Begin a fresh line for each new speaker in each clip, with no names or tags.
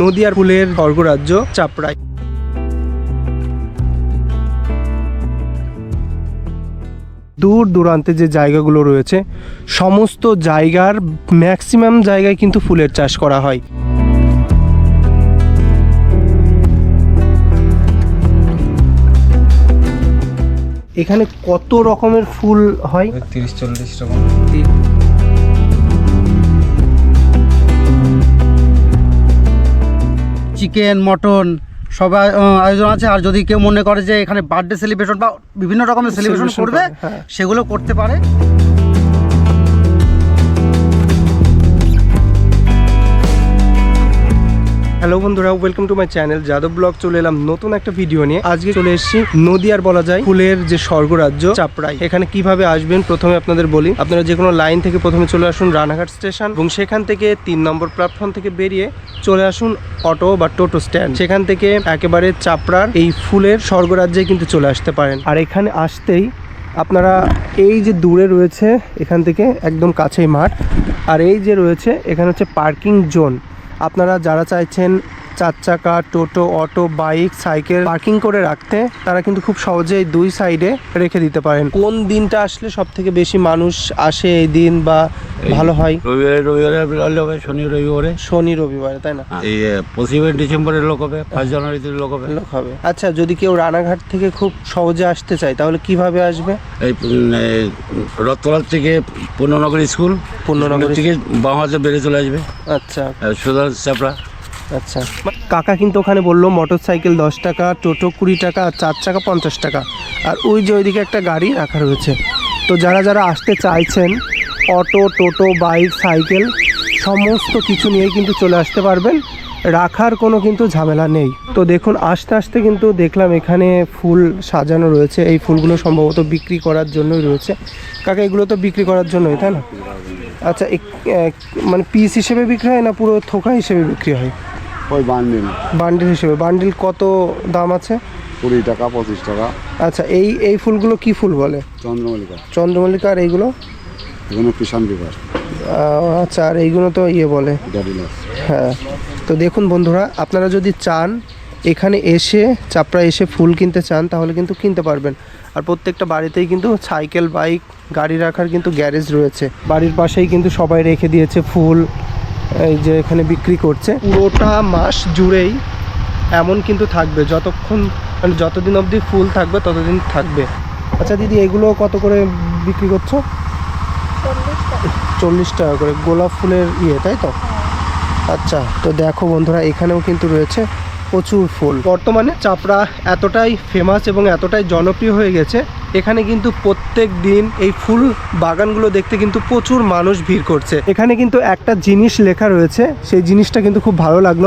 নদিয়ার ফুলের স্বর্গরাজ্য চাপড়াই। দূর দূরান্তে যে জায়গাগুলো রয়েছে সমস্ত জায়গার ম্যাক্সিমাম জায়গায় কিন্তু ফুলের চাষ করা হয়। এখানে কত রকমের ফুল হয়?
তিরিশ চল্লিশ রকম।
চিকেন মটন সবাই আয়োজন আছে আর যদি কেউ মনে করে যে এখানে বার্থডে সেলিব্রেশন বা বিভিন্ন রকমের সেলিব্রেশন করবে
করে, হ্যাঁ।
সেগুলো করতে পারে
হ্যালো বন্ধুরা welcome to my channel Yadav blog চলে এলাম নতুন একটা ভিডিও নিয়ে। আজকে চলে এসেছি নদিয়ার বলা যায় ফুলের যে স্বর্গরাজ্য চাপড়াই। এখানে কীভাবে আসবেন প্রথমে আপনাদের বলি। আপনারা যে কোনো লাইন থেকে প্রথমে চলে আসুন, রানাঘাট স্টেশন এবং সেখান থেকে তিন নম্বর প্ল্যাটফর্ম থেকে বেরিয়ে চলে আসুন অটো বা টোটো স্ট্যান্ড সেখান থেকে একেবারে চাপড়ার এই ফুলের স্বর্গরাজ্যে কিন্তু চলে আসতে পারেন। আর এখানে আসতেই আপনারা এই যে দূরে রয়েছে, এখান থেকে একদম কাছেই মাঠ। আর এই যে রয়েছে, এখানে হচ্ছে পার্কিং জোন আপনারা যারা চাইছেন চার চাকা টোটো অটো বাইক সাইকেল পার্কিং করে রাখতে তারা কিন্তু খুব সহজেই দুই সাইডে রেখে দিতে পারেন। কোন দিনটা আসলে সব থেকে বেশি মানুষ আসে এই দিন বা ভালো হয়?
রবিবারে রবিবারে হলে হবে শনি রবিবারে।
শনি রবিবারে তাই না?
এই পঁচিশে ডিসেম্বরের লোক হবে ফার্স্ট জানুয়ারিতে লোক হবে।
লোক হবে। আচ্ছা যদি কেউ রানাঘাট থেকে খুব সহজে আসতে চায় তাহলে কীভাবে আসবে?
এই রথতলার থেকে পূর্ণনগর স্কুল
পূর্ণনগর
থেকে বাঁ হাতে বেড়ে চলে আসবে।
আচ্ছা।
সুদা চাপড়া।
আচ্ছা। কাকা কিন্তু ওখানে বলল মোটর সাইকেল দশ টাকা, টোটো কুড়ি টাকা, আর চার চাকা পঞ্চাশ টাকা। আর ওই যে ওইদিকে একটা গাড়ি রাখা রয়েছে। তো যারা যারা আসতে চাইছেন, অটো, টোটো, বাইক, সাইকেল, সমস্ত কিছু নিয়ে কিন্তু চলে আসতে পারবেন। রাখার কোনো কিন্তু ঝামেলা নেই। তো দেখুন, আস্তে আস্তে কিন্তু দেখলাম এখানে ফুল সাজানো রয়েছে। এই ফুলগুলো সম্ভবত বিক্রি করার জন্যই রয়েছে। কাকা, এগুলো তো বিক্রি করার জন্যই, তাই না? আচ্ছা মানে পিস হিসেবে বিক্রি হয় না পুরো থোকা হিসেবে বিক্রি হয়?
ওই বান্ডিল।
বান্ডিল হিসেবে। বান্ডিল কত দাম আছে?
কুড়ি টাকা পঁচিশ টাকা।
আচ্ছা এই এই ফুলগুলো কি ফুল বলে?
চন্দ্রমল্লিকা।
চন্দ্রমল্লিকা আর এইগুলো?
এখানে কিষান বিভাগ
আচ্ছা আর এইগুলো তো ইয়ে বলে। হ্যাঁ তো দেখুন বন্ধুরা আপনারা যদি চান এখানে এসে চাপড়া এসে ফুল কিনতে চান তাহলে কিন্তু কিনতে পারবেন। আর প্রত্যেকটা বাড়িতেই কিন্তু সাইকেল বাইক গাড়ি রাখার কিন্তু গ্যারেজ রয়েছে। বাড়ির পাশেই কিন্তু সবাই রেখে দিয়েছে ফুল। এই যে এখানে বিক্রি করছে। পুরোটা মাস জুড়েই এমন কিন্তু থাকবে যতক্ষণ মানে যতদিন অবধি ফুল থাকবে ততদিন থাকবে। আচ্ছা দিদি এগুলো কত করে বিক্রি করছ? চল্লিশ টাকা করে। গোলাপ ফুলের ইয়ে তাই তো? আচ্ছা তো দেখো বন্ধুরা এখানেও কিন্তু রয়েছে প্রচুর ফুল। বর্তমানে চাপড়া এতটাই ফেমাস এবং এতটাই জনপ্রিয় হয়ে গেছে, এখানে কিন্তু প্রত্যেক দিন এই ফুল বাগানগুলো দেখতে কিন্তু প্রচুর মানুষ ভিড় করছে। এখানে কিন্তু একটা জিনিস লেখা রয়েছে, সেই জিনিসটা কিন্তু খুব ভালো লাগল।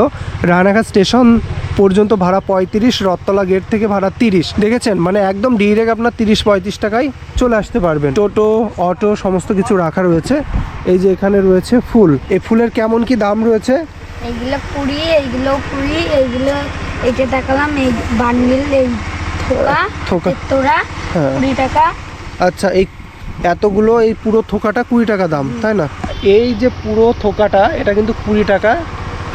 রানাঘাট স্টেশন পর্যন্ত ভাড়া পঁয়ত্রিশ রথতলা গেট থেকে ভাড়া তিরিশ। দেখেছেন? মানে একদম ডিরেক্ট আপনার তিরিশ, পঁয়ত্রিশ টাকায় চলে আসতে পারবেন। টোটো, অটো, সমস্ত কিছু রাখা রয়েছে। এই যে এখানে রয়েছে ফুল। এই ফুলের কেমন কি দাম রয়েছে?
এইগুলো কুড়ি এইগুলো কুড়ি এইগুলো এইটা দেখালাম এই বান্ডিল এই থোকা
থোকা।
তোরা
হ্যাঁ।
কুড়ি টাকা।
আচ্ছা এই এতগুলো এই পুরো থোকাটা কুড়ি টাকা দাম তাই না? এই যে পুরো থোকাটা এটা কিন্তু কুড়ি টাকা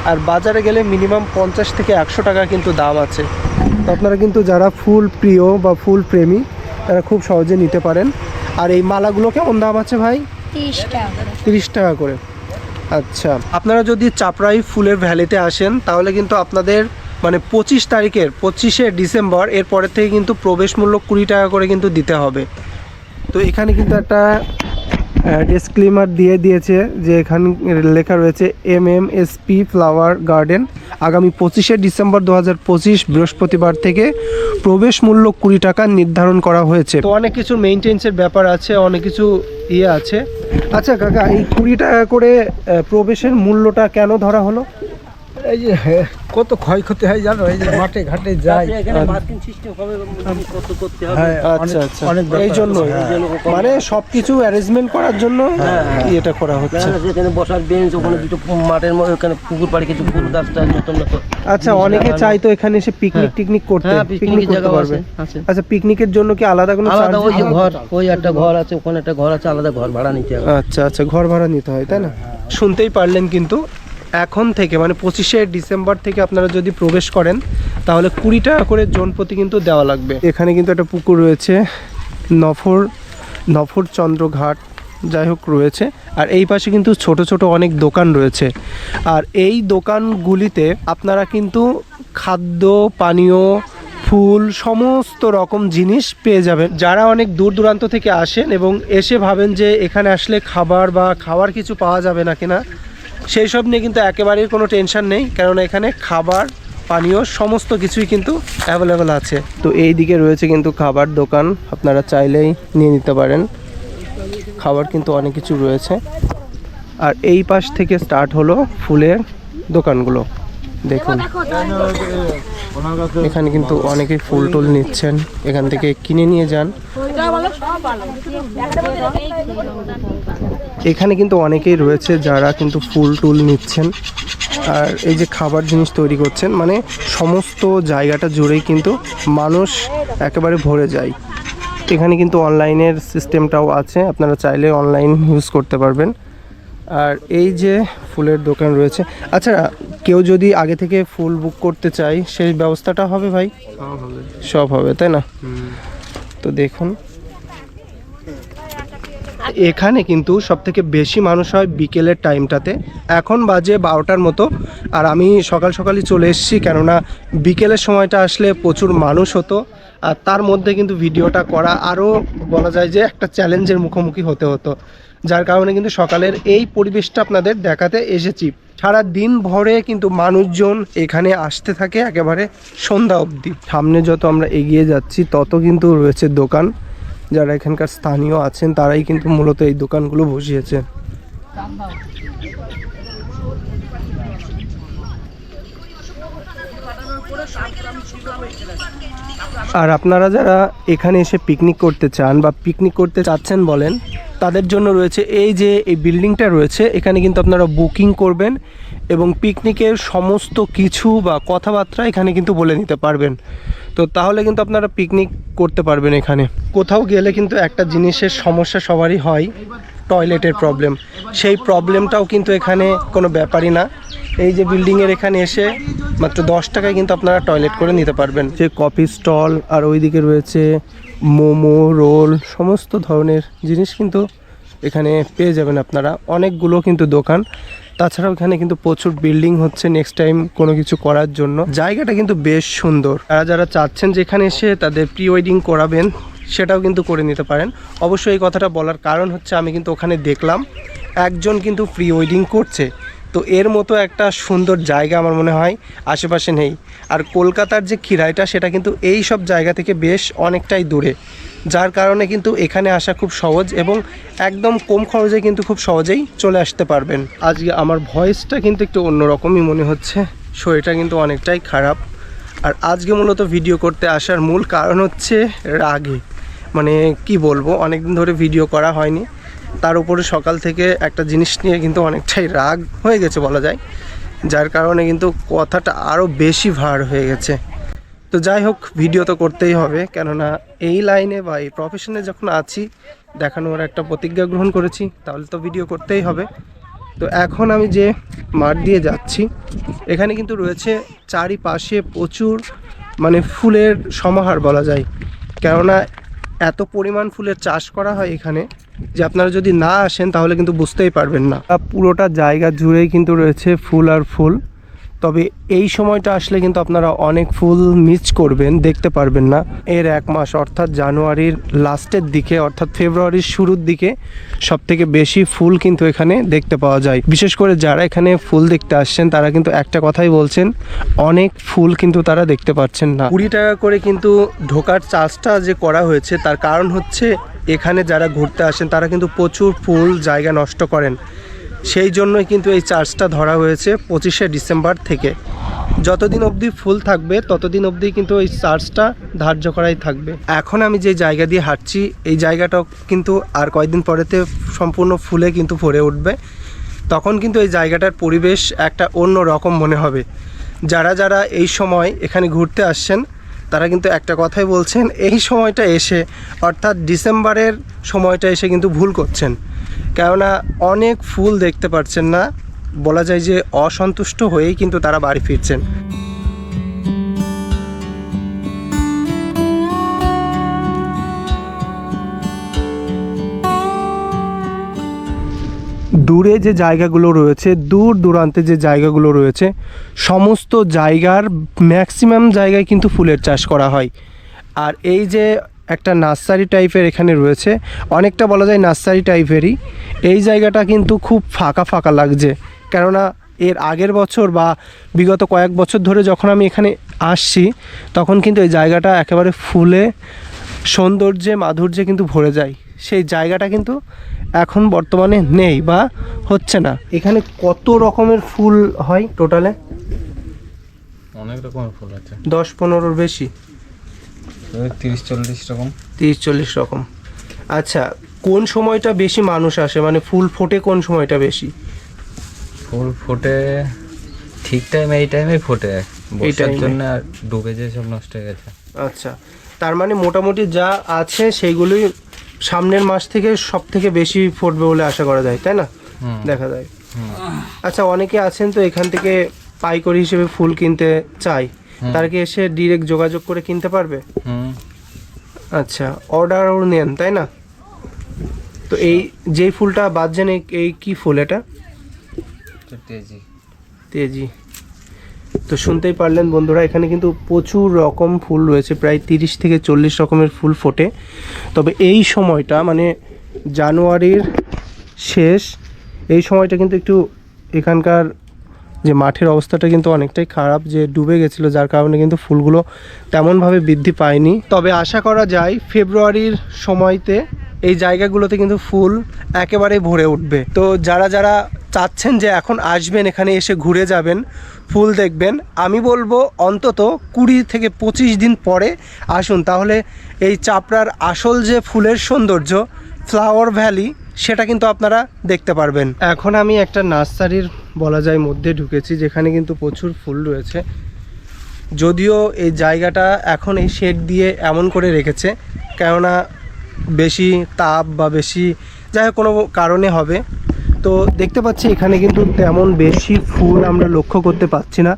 আর বাজারে গেলে মিনিমাম পঞ্চাশ থেকে একশো টাকা কিন্তু দাম আছে। তো আপনারা কিন্তু যারা ফুল প্রিয় বা ফুল প্রেমী তারা খুব সহজে নিতে পারেন। আর এই মালাগুলো কেমন দাম আছে ভাই?
তিরিশ টাকা করে।
তিরিশ টাকা করে। আচ্ছা। আপনারা যদি চাপড়াই ফুলের ভ্যালিতে আসেন, তাহলে কিন্তু আপনাদের মানে পঁচিশ তারিখের, পঁচিশে ডিসেম্বর, এরপরের থেকে কিন্তু প্রবেশ মূল্য কুড়ি টাকা করে কিন্তু দিতে হবে। তো এখানে কিন্তু একটা ডিসক্লেমার দিয়ে দিয়েছে যে এখানে লেখা রয়েছে M M S P flower garden আগামী পঁচিশে ডিসেম্বর দু হাজার পঁচিশ বৃহস্পতিবার থেকে প্রবেশ মূল্য কুড়ি টাকা নির্ধারণ করা হয়েছে। তো অনেক কিছু মেনটেন্সের ব্যাপার আছে অনেক কিছু ইয়ে আছে। আচ্ছা কাকা এই কুড়ি টাকা করে প্রবেশের মূল্যটা কেন ধরা হলো?
এই যে কত ক্ষয়ক্ষতি হয় জানো? এই যে মাঠে ঘাটে যাই। হ্যাঁ,
আচ্ছা
অনেক-
আচ্ছা। এই জন্য মানে সবকিছু অ্যারেঞ্জমেন্ট করার জন্য এটা করা হচ্ছে।
এখানে বসার বেঞ্চ ওখানে দুটো মাঠের মধ্যে ওখানে পুকুর পাড়ে কিছু ফুল গাছ টাছ নতুন নতুন
আচ্ছা অনেকে চাইতো এখানে এসে পিকনিক টিকনিক করতে
হ্যাঁ,
পিকনিক করতে পারবে। আচ্ছা পিকনিকের জন্য কি আলাদা কোনো
আলাদা ওই ঘর ওই একটা ঘর আছে ওখানে একটা ঘর আছে আলাদা ঘর ভাড়া নিতে হবে।
আচ্ছা আচ্ছা ঘর ভাড়া নিতে হয় তাই না? শুনতেই পারলেন কিন্তু। এখন থেকে মানে পঁচিশে ডিসেম্বর থেকে আপনারা যদি প্রবেশ করেন, তাহলে কুড়ি টাকা করে জন প্রতি কিন্তু দেওয়া লাগবে। এখানে কিন্তু একটা পুকুর রয়েছে, নফর নফর চন্দ্রঘাট যাই হোক রয়েছে, আর এই পাশে কিন্তু ছোট ছোট অনেক দোকান রয়েছে। আর এই দোকানগুলিতে আপনারা কিন্তু খাদ্য, পানীয়, ফুল, সমস্ত রকম জিনিস পেয়ে যাবেন। যারা অনেক দূর দূরান্ত থেকে আসেন এবং এসে ভাবেন যে এখানে আসলে খাবার বা খাওয়ার কিছু পাওয়া যাবে না কিনা সেই সব নিয়ে কিন্তু একেবারেই কোনো টেনশন নেই কারণ এখানে খাবার, পানীয় সমস্ত কিছুই কিন্তু অ্যাভেলেবেল আছে। তো এই দিকে রয়েছে কিন্তু খাবার দোকান, আপনারা চাইলেই নিয়ে নিতে পারেন। খাবার কিন্তু অনেক কিছু রয়েছে। আর এই পাশ থেকে স্টার্ট হলো ফুলের দোকানগুলো। দেখুন। এখানে কিন্তু অনেকেই ফুল টুল নিচ্ছেন। এখান থেকে কিনে নিয়ে যান। এখানে কিন্তু অনেকেই রয়েছে যারা কিন্তু ফুল টুল নিচ্ছেন। আর এই যে খাবার জিনিস তৈরি করছেন মানে সমস্ত জায়গাটা জুড়েই কিন্তু মানুষ একেবারে ভরে যায়। এখানে কিন্তু অনলাইনের সিস্টেমটাও আছে। আপনারা চাইলে অনলাইন ইউজ করতে পারবেন। আর এই যে ফুলের দোকান রয়েছে। আচ্ছা কেউ যদি আগে থেকে ফুল বুক করতে চায় সেই ব্যবস্থাটা হবে ভাই? সব হবে তাই না? তো দেখুন। এখানে কিন্তু সব থেকে বেশি মানুষ হয় বিকেলের টাইমটাতে। এখন বাজে বারোটার মতো আর আমি সকাল সকালই চলে এসেছি কেননা বিকেলের সময়টা আসলে প্রচুর মানুষ হতো আর তার মধ্যে কিন্তু ভিডিওটা করা আরও বলা যায় যে একটা চ্যালেঞ্জের মুখোমুখি হতে হতো। যার কারণে কিন্তু সকালের এই পরিবেশটা আপনাদের দেখাতে এসেছি। সারা দিন ভরে কিন্তু মানুষজন এখানে আসতে থাকে একেবারে সন্ধ্যা অবধি। সামনে যত আমরা এগিয়ে যাচ্ছি, তত কিন্তু রয়েছে দোকান। যারা এখানকার স্থানীয় আছেন, তারাই কিন্তু মূলত এই দোকানগুলো বসিয়েছে। আর আপনারা যারা এখানে এসে পিকনিক করতে চান বা পিকনিক করতে চাচ্ছেন বলেন তাদের জন্য রয়েছে এই যে এই বিল্ডিংটা রয়েছে, এখানে কিন্তু আপনারা বুকিং করবেন এবং পিকনিকের সমস্ত কিছু বা কথাবার্তা এখানে কিন্তু বলে নিতে পারবেন। তো তাহলে কিন্তু আপনারা পিকনিক করতে পারবেন এখানে। কোথাও গেলে কিন্তু একটা জিনিসের সমস্যা সবারই হয়, টয়লেটের প্রবলেম সেই প্রবলেমটাও কিন্তু এখানে কোনো ব্যাপারই না। এই যে বিল্ডিংয়ের এখানে এসে মাত্র দশ টাকায় কিন্তু আপনারা টয়লেট করে নিতে পারবেন। যে কফি স্টল আর ওইদিকে রয়েছে মোমো, রোল, সমস্ত ধরনের জিনিস কিন্তু এখানে পেয়ে যাবেন আপনারা। অনেকগুলো কিন্তু দোকান। তাছাড়াও এখানে কিন্তু প্রচুর বিল্ডিং হচ্ছে নেক্সট টাইম কোনো কিছু করার জন্য। জায়গাটা কিন্তু বেশ সুন্দর। তারা যারা চাচ্ছেন যে এখানে এসে তাদের প্রি ওয়েডিং করাবেন, সেটাও কিন্তু করে নিতে পারেন। অবশ্যই এই কথাটা বলার কারণ হচ্ছে আমি কিন্তু ওখানে দেখলাম, একজন কিন্তু প্রি ওয়েডিং করছে। তো এর মতো একটা সুন্দর জায়গা আমার মনে হয় আশেপাশে নেই। আর কলকাতার যে খিরাইটা সেটা কিন্তু এই সব জায়গা থেকে বেশ অনেকটাই দূরে। যার কারণে কিন্তু এখানে আসা খুব সহজ এবং একদম কম খরচে কিন্তু খুব সহজেই চলে আসতে পারবেন। আজকে আমার ভয়েসটা কিন্তু একটু অন্যরকমই মনে হচ্ছে। শরীরটা কিন্তু অনেকটাই খারাপ। আর আজকে মূলত ভিডিও করতে আসার মূল কারণ হচ্ছে রাগে। মানে কি বলব অনেক দিন ধরে ভিডিও করা হয়নি। তার উপরে সকাল থেকে একটা জিনিস নিয়ে কিন্তু অনেকটাই রাগ হয়ে গেছে বলা যায়, যার কারণে কিন্তু কথাটা আরও বেশি ভার হয়ে গেছে। তো যাই হোক ভিডিও তো করতেই হবে, কেননা এই লাইনে বা এই প্রফেশনে যখন আছি, দেখানোর একটা প্রতিজ্ঞা গ্রহণ করেছি, তাহলে তো ভিডিও করতেই হবে। তো এখন আমি যে মাঠ দিয়ে যাচ্ছি, এখানে কিন্তু রয়েছে চারিপাশে প্রচুর মানে ফুলের সমাহার বলা যায়। কেননা এত পরিমাণ ফুলের চাষ করা হয় এখানে যে আপনারা যদি না আসেন তাহলে কিন্তু বুঝতেই পারবেন না। পুরোটা জায়গা জুড়েই কিন্তু রয়েছে ফুল আর ফুল। তবে এই সময়টা আসলে কিন্তু আপনারা অনেক ফুল মিস করবেন, দেখতে পারবেন না। এর এক মাস অর্থাৎ জানুয়ারির লাস্টের দিকে অর্থাৎ ফেব্রুয়ারির শুরুর দিকে সব থেকে বেশি ফুল কিন্তু এখানে দেখতে পাওয়া যায়। বিশেষ করে যারা এখানে ফুল দেখতে আসছেন, তারা কিন্তু একটা কথাই বলছেন, অনেক ফুল কিন্তু তারা দেখতে পাচ্ছেন না। কুড়ি টাকা করে কিন্তু ঢোকার চার্জটা যে করা হয়েছে, তার কারণ হচ্ছে এখানে যারা ঘুরতে আসেন, তারা কিন্তু প্রচুর ফুল জায়গা নষ্ট করেন। সেই জন্যই কিন্তু এই চার্জটা ধরা হয়েছে পঁচিশে ডিসেম্বর থেকে। যতদিন অবধি ফুল থাকবে, ততদিন অবধি কিন্তু এই চার্জটা ধার্য করাই থাকবে। এখন আমি যে জায়গা দিয়ে হাঁটছি, এই জায়গাটাও কিন্তু আর কয়েকদিন পরেতে সম্পূর্ণ ফুলে কিন্তু ভরে উঠবে। তখন কিন্তু এই জায়গাটার পরিবেশ একটা অন্য রকম মনে হবে। যারা যারা এই সময় এখানে ঘুরতে আসছেন তারা কিন্তু একটা কথাই বলছেন, এই সময়টা এসে, অর্থাৎ ডিসেম্বরের সময়টা এসে কিন্তু ভুল করছেন। কেননা অনেক ফুল দেখতে পাচ্ছেন না, বলা যায় যে অসন্তুষ্ট হয়েই কিন্তু তারা বাড়ি ফিরছেন। দূরে যে জায়গাগুলো রয়েছে, দূর দূরান্তে যে জায়গাগুলো রয়েছে, সমস্ত জায়গার ম্যাক্সিমাম জায়গায় কিন্তু ফুলের চাষ করা হয়। আর এই যে একটা নার্সারি টাইপের এখানে রয়েছে, অনেকটা বলা যায় নার্সারি টাইপেরই, এই জায়গাটা কিন্তু খুব ফাঁকা ফাঁকা লাগছে। কেননা এর আগের বছর বা বিগত কয়েক বছর ধরে যখন আমি এখানে আসছি, তখন কিন্তু এই জায়গাটা একেবারে ফুলে সৌন্দর্যে, মাধুর্যে কিন্তু ভরে যায়। সেই জায়গাটা কিন্তু এখন বর্তমানে নেই বা হচ্ছে না। এখানে কত রকমের ফুল হয় টোটালে?
অনেক রকমের ফুল আছে।
দশ পনেরোর বেশি।
তিরিশ চল্লিশ রকম।
তিরিশ চল্লিশ রকম। আচ্ছা কোন সময়টা বেশি মানুষ আসে? মানে ফুল ফোটে কোন সময়টা বেশি?
ফুল ফোটে ঠিক টাইমে এই টাইমে ফোটে। বর্ষার
time এ?
জন্য ডুবে যে সব নষ্ট হয়ে গেছে।
আচ্ছা তার মানে মোটামুটি যা আছে সেইগুলোই সামনের মাস থেকে সব থেকে বেশি ফুটবে বলে আশা করা যায় তাই না? দেখা যায়। আচ্ছা অনেকে আছেন তো এখান থেকে পাইকারি হিসেবে ফুল কিনতে চাই। তারা কি এসে ডিরেক্ট যোগাযোগ করে কিনতে পারবে? আচ্ছা অর্ডারও নেন তাই না? তো এই যেই ফুলটা বাদছেন এই এই কি ফুল এটা
তেজি।
তেজি। তো শুনতেই পারলেন বন্ধুরা, এখানে কিন্তু প্রচুর রকম ফুল রয়েছে, প্রায় তিরিশ থেকে চল্লিশ রকমের ফুল ফোটে। তবে এই সময়টা মানে জানুয়ারির শেষ, এই সময়টা কিন্তু একটু এখানকার যে মাঠের অবস্থাটা কিন্তু অনেকটাই খারাপ, যে ডুবে গেছিল, যার কারণে কিন্তু ফুলগুলো তেমনভাবে বৃদ্ধি পায়নি। তবে আশা করা যায়, ফেব্রুয়ারির সময়তে এই জায়গাগুলোতে কিন্তু ফুল একেবারেই ভরে উঠবে। তো যারা যারা চাচ্ছেন যে এখন আসবেন, এখানে এসে ঘুরে যাবেন, ফুল দেখবেন, আমি বলব অন্তত কুড়ি থেকে পঁচিশ দিন পরে আসুন। তাহলে এই চাপড়ার আসল যে ফুলের সৌন্দর্য ফ্লাওয়ার ভ্যালি সেটা কিন্তু আপনারা দেখতে পারবেন। এখন আমি একটা নার্সারির বলা যায় মধ্যে ঢুকেছি, যেখানে কিন্তু প্রচুর ফুল রয়েছে। যদিও এই জায়গাটা এখন এই শেড দিয়ে এমন করে রেখেছে, কেননা বেশি তাপ বা বেশি যাই হোক কোনো কারণে হবে। তো দেখতে পাচ্ছি এখানে কিন্তু তেমন বেশি ফুল আমরা লক্ষ্য করতে পারছি না।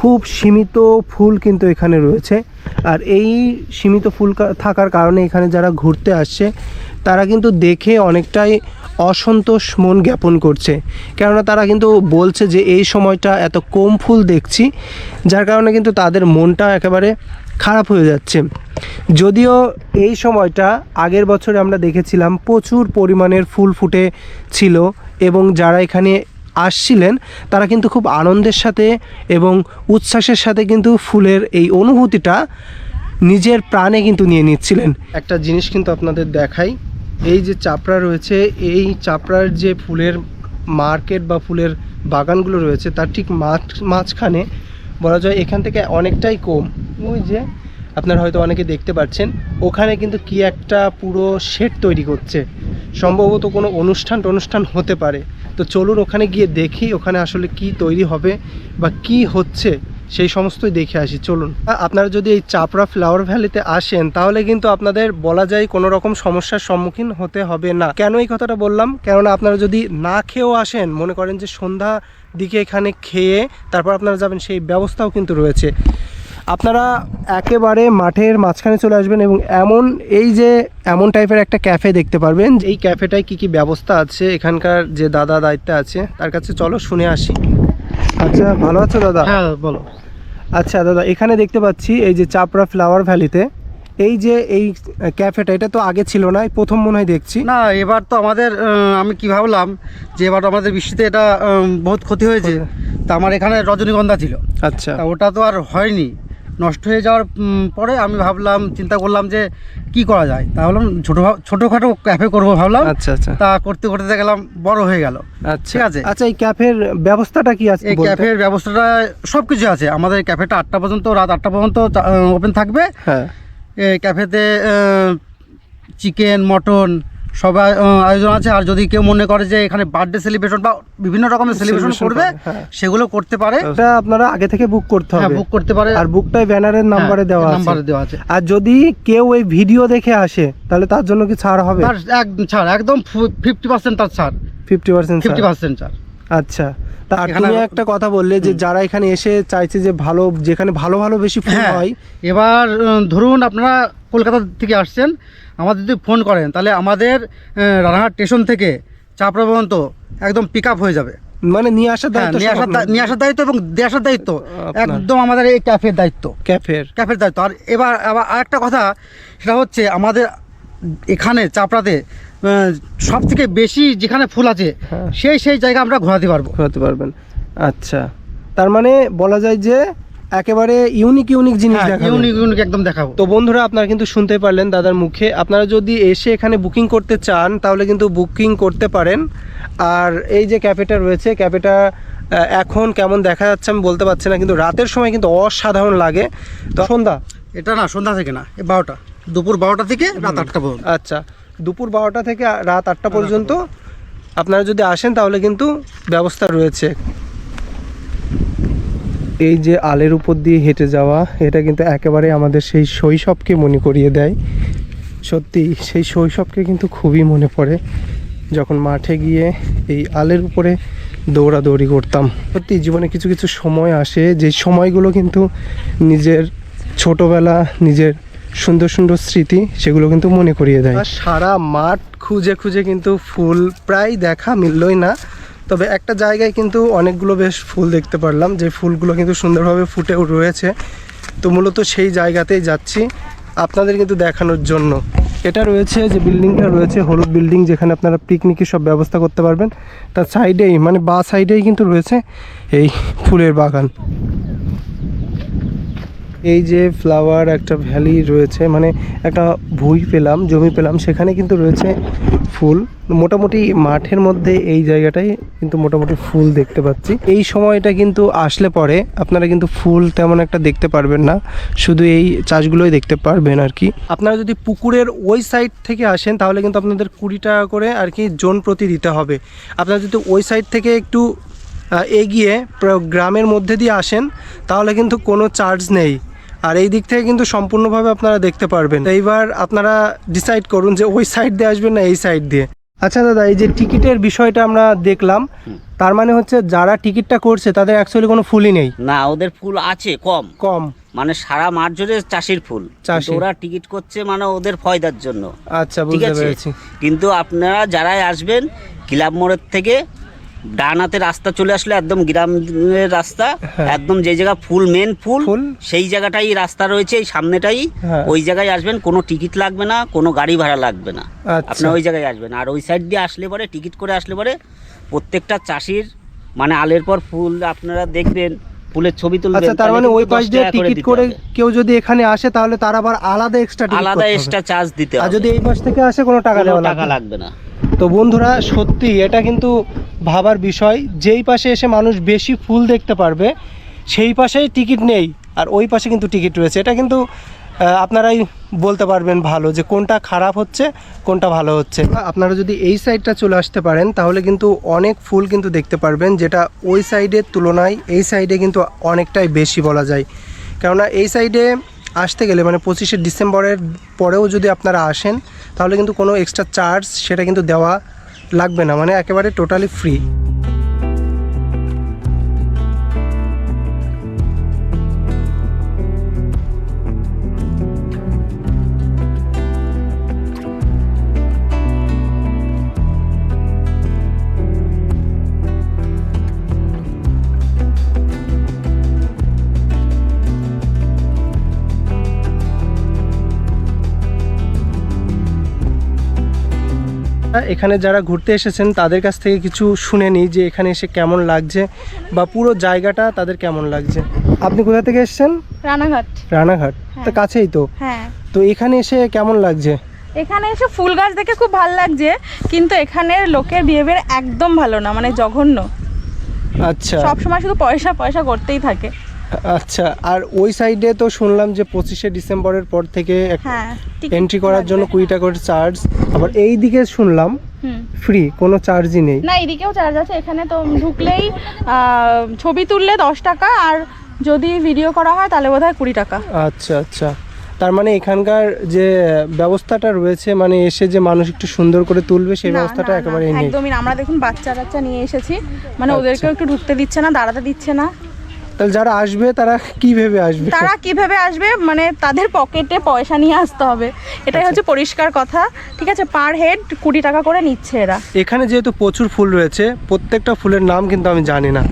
খুব সীমিত ফুল কিন্তু এখানে রয়েছে। আর এই সীমিত ফুল থাকার কারণে এখানে যারা ঘুরতে আসছে, তারা কিন্তু দেখে অনেকটাই অসন্তোষ মন জ্ঞাপন করছে। কেননা তারা কিন্তু বলছে যে, এই সময়টা এত কম ফুল দেখছি। যার কারণে কিন্তু তাদের মনটা একেবারে খারাপ হয়ে যাচ্ছে। যদিও এই সময়টা আগের বছরে আমরা দেখেছিলাম প্রচুর পরিমাণের ফুল ফুটে ছিল এবং যারা এখানে আসছিলেন, তারা কিন্তু খুব আনন্দের সাথে এবং উচ্ছ্বাসের সাথে কিন্তু ফুলের এই অনুভূতিটা নিজের প্রাণে কিন্তু নিয়ে নিচ্ছিলেন। একটা জিনিস কিন্তু আপনাদের দেখাই, এই যে চাপড়া রয়েছে, এই চাপড়ার যে ফুলের মার্কেট বা ফুলের বাগানগুলো রয়েছে, তার ঠিক মাঝ মাঝখানে বলা যায় এখান থেকে অনেকটাই কম। ওই যে আপনারা হয়তো অনেকে দেখতে পাচ্ছেন ওখানে কিন্তু কি একটা পুরো শেড তৈরি করছে। সম্ভবত কোনো অনুষ্ঠান অনুষ্ঠান হতে পারে। তো চলুন ওখানে গিয়ে দেখি ওখানে আসলে কি তৈরি হবে বা কি হচ্ছে, সেই সমস্তই দেখে আসি। চলুন। আপনারা যদি এই চাপড়া ফ্লাওয়ার ভ্যালিতে আসেন, তাহলে কিন্তু আপনাদের বলা যায় কোনো রকম সমস্যার সম্মুখীন হতে হবে না। কেন এই কথাটা বললাম? কেননা আপনারা যদি না খেয়েও আসেন, মনে করেন যে সন্ধ্যা দিকে এখানে খেয়ে তারপর আপনারা যাবেন, সেই ব্যবস্থাও কিন্তু রয়েছে। আপনারা একেবারে মাঠের মাঝখানে চলে আসবেন এবং এমন এই যে এমন টাইপের একটা ক্যাফে দেখতে পারবেন এই ক্যাফেটায় কি কি ব্যবস্থা আছে এখানকার যে দাদা দায়িত্বে আছে তার কাছে চলো শুনে আসি। আচ্ছা ভালো আছো দাদা?
হ্যাঁ বলো।
আচ্ছা দাদা এখানে দেখতে পাচ্ছি এই যে চাপড়া ফ্লাওয়ার ভ্যালিতে এই যে এই ক্যাফেটা এটা তো আগে ছিল না প্রথম মনে হয় দেখছি।
না এবার তো আমাদের আমি কি ভাবলাম যে এবার আমাদের বৃষ্টিতে এটা বহুত ক্ষতি হয়েছে। তা আমার এখানে রজনীগন্ধা ছিল।
আচ্ছা।
ওটা তো আর হয়নি। নষ্ট হয়ে যাওয়ার পরে আমি ভাবলাম চিন্তা করলাম যে কি করা যায়। তা ভাবলাম ছোটো ছোটোখাটো ক্যাফে করব ভাবলাম।
আচ্ছা আচ্ছা।
তা করতে করতে গেলাম বড় হয়ে গেল।
আচ্ছা।
ঠিক আছে।
আচ্ছা এই ক্যাফের ব্যবস্থাটা কি আছে
এই ক্যাফের ব্যবস্থাটা সব কিছু আছে। আমাদের ক্যাফেটা আটটা পর্যন্ত রাত আটটা পর্যন্ত ওপেন থাকবে।
হ্যাঁ।
এই ক্যাফেতে চিকেন মটন সবাই আয়োজন আছে। আর যদি কেউ মনে করে যে এখানে বার্থডে সেলিব্রেশন বা বিভিন্ন রকমের সেলিব্রেশন করবে
হ্যাঁ।
সেগুলো করতে পারে।
এটা আপনারা আগে থেকে বুক করতে
হ্যাঁ
হবে।
বুক করতে পারে।
আর বুকটাই ব্যানারের নাম্বারে দেওয়া আছে।
নাম্বারে দেওয়া আছে।
আর যদি কেউ এই ভিডিও দেখে আসে তাহলে তার জন্য কি ছাড় হবে?
তার এক ছাড় একদম ফিফটি পার্সেন্ট তার ছাড়।
ফিফটি পার্সেন্ট
ফিফটি পার্সেন্ট ছাড়।
আচ্ছা। তা তুমি একটা কথা বললে যে যারা এখানে এসে চাইছে যে ভালো যেখানে ভালো ভালো বেশি ফুল
হ্যাঁ
হয়
এবার ধরুন আপনারা কলকাতা থেকে আসছেন আমাদের যদি ফোন করেন তাহলে আমাদের রানাঘাট স্টেশন থেকে চাপড়া পর্যন্ত একদম পিক আপ হয়ে যাবে।
মানে নিয়ে আসার
হ্যাঁ
দায়িত্ব
নিয়ে আসার নিয়ে আসার দায়িত্ব এবং আসার দায়িত্ব একদম আমাদের এই ক্যাফের দায়িত্ব।
ক্যাফের
ক্যাফের দায়িত্ব। আর এবার আবার আরেকটা কথা সেটা হচ্ছে আমাদের এখানে চাপড়াতে সব থেকে বেশি যেখানে ফুল আছে
হ্যাঁ।
সেই সেই জায়গা আমরা ঘোরাতে পারব।
ঘোরাতে পারবেন। আচ্ছা। তার মানে বলা যায় যে একেবারে ইউনিক ইউনিক জিনিস দেখাবেন
ইউনিক ইউনিক একদম দেখাবো।
তো বন্ধুরা আপনারা কিন্তু শুনতে পারলেন দাদার মুখে। আপনারা যদি এসে এখানে বুকিং করতে চান তাহলে কিন্তু বুকিং করতে পারেন। আর এই যে ক্যাফেটা রয়েছে ক্যাফেটা এখন কেমন দেখা যাচ্ছে আমি বলতে পারছি না কিন্তু রাতের সময় কিন্তু অসাধারণ লাগে। তো সন্ধ্যা?
এটা না সন্ধ্যা থেকে না বারোটা। দুপুর বারোটা থেকে রাত আটটা পর্যন্ত।
আচ্ছা দুপুর বারোটা থেকে রাত আটটা পর্যন্ত। আপনারা যদি আসেন তাহলে কিন্তু ব্যবস্থা রয়েছে। এই যে আলের উপর দিয়ে হেঁটে যাওয়া, এটা কিন্তু একেবারে আমাদের সেই শৈশবকে মনে করিয়ে দেয়। সত্যি, সেই শৈশবকে কিন্তু খুবই মনে পড়ে। যখন মাঠে গিয়ে এই আলের উপরে দৌড়াদৌড়ি করতাম। সত্যি, জীবনে কিছু কিছু সময় আসে, যে সময়গুলো কিন্তু নিজের ছোটবেলা, নিজের সুন্দর সুন্দর স্মৃতি, সেগুলো কিন্তু মনে করিয়ে দেয়। সারা মাঠ খুঁজে খুঁজে কিন্তু ফুল প্রায় দেখা মিললই না। তবে একটা জায়গায় কিন্তু অনেকগুলো বেশ ফুল দেখতে পারলাম, যে ফুলগুলো কিন্তু সুন্দরভাবে ফুটে রয়েছে। তো মূলত সেই জায়গাতেই যাচ্ছি, আপনাদের কিন্তু দেখানোর জন্য। এটা রয়েছে যে বিল্ডিংটা রয়েছে, হলুদ বিল্ডিং, যেখানে আপনারা পিকনিকের সব ব্যবস্থা করতে পারবেন। তার সাইডেই মানে বা সাইডেই কিন্তু রয়েছে এই ফুলের বাগান। এই যে ফ্লাওয়ার একটা ভ্যালি রয়েছে মানে একটা ভুই পেলাম, জমি পেলাম, সেখানে কিন্তু রয়েছে ফুল। মোটামুটি মাঠের মধ্যে এই জায়গাটাই কিন্তু মোটামুটি ফুল দেখতে পাচ্ছি। এই সময়টা কিন্তু আসলে পরে, আপনারা কিন্তু ফুল তেমন একটা দেখতে পারবেন না, শুধু এই চাষগুলোই দেখতে পারবেন আর কি। আপনারা যদি পুকুরের ওই সাইড থেকে আসেন, তাহলে কিন্তু আপনাদের কুড়ি টাকা করে আর কি জোন প্রতি দিতে হবে। আপনারা যদি ওই সাইড থেকে একটু এগিয়ে গ্রামের মধ্যে দিয়ে আসেন, তাহলে কিন্তু কোনো চার্জ নেই। আর এই দিক থেকে কিন্তু সম্পূর্ণভাবে আপনারা দেখতে পারবেন। এইবার আপনারা ডিসাইড করুন যে ওই সাইড দিয়ে আসবেন না এই সাইড দিয়ে। আচ্ছা দাদা এই যে টিকিটের বিষয়টা আমরা দেখলাম তার মানে হচ্ছে যারা টিকিটটা করছে তাদের অ্যাকচুয়ালি কোনো ফুলই নেই?
না ওদের ফুল আছে কম।
কম।
মানে সারা মাঠ জুড়ে চাষির ফুল।
চাষি।
ওরা টিকিট করছে মানে ওদের ফয়দার জন্য।
আচ্ছা বুঝতে পেরেছি।
কিন্তু আপনারা যারাই আসবেন ক্লাব মোড়ের থেকে ডান হাতে রাস্তা চলে আসলে একদম গ্রামের রাস্তা
হ্যাঁ।
একদম যে জায়গা ফুল মেন ফুল। সেই জায়গাটাই রাস্তা রয়েছে এই সামনেটাই।
হ্যাঁ।
ওই জায়গায় আসবেন কোনো টিকিট লাগবে না কোনো গাড়ি ভাড়া লাগবে না।
আচ্ছা।
আপনার ওই জায়গায় আসবেন। আর ওই সাইড দিয়ে আসলে পরে টিকিট করে আসলে পরে প্রত্যেকটা চাষির মানে আলের পর ফুল আপনারা দেখবেন ফুলের ছবি তুলবেন
আচ্ছা তার মানে ওই পাশ দিয়ে টিকিট করে কেউ যদি এখানে আসে তাহলে তার আবার আলাদা এক্সট্রা
আলাদা এক্সট্রা চার্জ দিতে
আর যদি এই পাশ থেকে আসে কোনো টাকা
কোনো টাকা
লাগবে না। তো বন্ধুরা সত্যি এটা কিন্তু ভাবার বিষয়, যেই পাশে এসে মানুষ বেশি ফুল দেখতে পারবে, সেই পাশেই টিকিট নেই, আর ওই পাশে কিন্তু টিকিট রয়েছে। এটা কিন্তু আপনারাই বলতে পারবেন ভালো যে কোনটা খারাপ হচ্ছে, কোনটা ভালো হচ্ছে। আপনারা যদি এই সাইডটা চলে আসতে পারেন, তাহলে কিন্তু অনেক ফুল কিন্তু দেখতে পারবেন, যেটা ওই সাইডের তুলনায় এই সাইডে কিন্তু অনেকটাই বেশি বলা যায়। কেননা এই সাইডে আসতে গেলে মানে পঁচিশে ডিসেম্বরের পরেও যদি আপনারা আসেন, তাহলে কিন্তু কোনো এক্সট্রা চার্জ সেটা কিন্তু দেওয়া লাগবে না মানে একেবারে টোটালি ফ্রি এখানে যারা ঘুরতে এসেছেন তাদের কাছ থেকে কিছু শুনে নিই যে এখানে এসে কেমন লাগছে বা পুরো জায়গাটা তাদের কেমন লাগছে। আপনি কোথা থেকে এসেছেন?
রানাঘাট।
রানাঘাট। তো কাছেই তো?
হ্যাঁ।
তো এখানে এসে কেমন লাগছে?
এখানে এসে ফুল গাছ দেখে খুব ভালো লাগছে কিন্তু এখানের লোকের বিহেভিয়ার একদম ভালো না মানে জঘন্য।
আচ্ছা।
সব সময় শুধু পয়সা পয়সা করতেই থাকে।
আচ্ছা আর ওই সাইডে তো শুনলাম যে পঁচিশে ডিসেম্বরের পর থেকে
হ্যাঁ
এন্ট্রি করার জন্য কুড়ি টাকা করে চার্জ আবার এই দিকে শুনলাম ফ্রি কোনো চার্জই নেই।
না এদিকেও চার্জ আছে এখানে তো ঢুকলেই ছবি তুললে দশ টাকা আর যদি ভিডিও করা হয় তাহলে বোধ হয় কুড়ি টাকা।
আচ্ছা আচ্ছা। তার মানে এখানকার যে ব্যবস্থাটা রয়েছে মানে এসে যে মানুষ একটু সুন্দর করে তুলবে সেই ব্যবস্থাটা
না,
নেই।
একদমই আমরা দেখুন বাচ্চা টাচ্চা নিয়ে এসেছি মানে
আচ্ছা।
ওদেরকেও একটু ঢুকতে দিচ্ছে না দাঁড়াতে দিচ্ছে না।
তাহলে যারা আসবে তারা কি ভেবে আসবে?
তারা কীভাবে আসবে? মানে তাদের পকেটে পয়সা নিয়ে আসতে হবে। এটাই
আচ্ছা।
হচ্ছে পরিষ্কার কথা। ঠিক আছে পার হেড কুড়ি টাকা করে নিচ্ছে এরা।
এখানে যেহেতু প্রচুর ফুল রয়েছে প্রত্যেকটা ফুলের নাম কিন্তু আমি জানি না।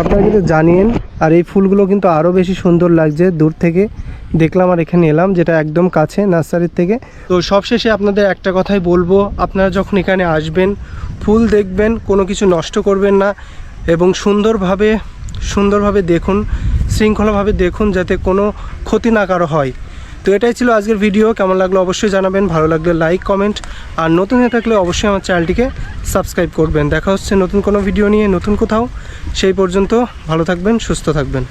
আপনারা কিন্তু জানিয়েন আর এই ফুলগুলো কিন্তু আরও বেশি সুন্দর লাগছে দূর থেকে। দেখলাম আর এখানে এলাম যেটা একদম কাছে নার্সারির থেকে। তো সবশেষে আপনাদের একটা কথাই বলব আপনারা যখন এখানে আসবেন ফুল দেখবেন কোনো কিছু নষ্ট করবেন না এবং সুন্দরভাবে সুন্দরভাবে দেখুন, শৃঙ্খলাভাবে দেখুন যাতে কোনো ক্ষতি না কারও হয়। তো এটাই ছিল আজকের ভিডিও, কেমন লাগল অবশ্যই জানাবেন, ভালো লাগলে লাইক, কমেন্ট, আর নতুন হয়ে থাকলে অবশ্যই আমার চ্যানেলটিকে সাবস্ক্রাইব করবেন। দেখা হচ্ছে নতুন কোনো ভিডিও নিয়ে, নতুন কোথাও। সেই পর্যন্ত ভালো থাকবেন, সুস্থ থাকবেন।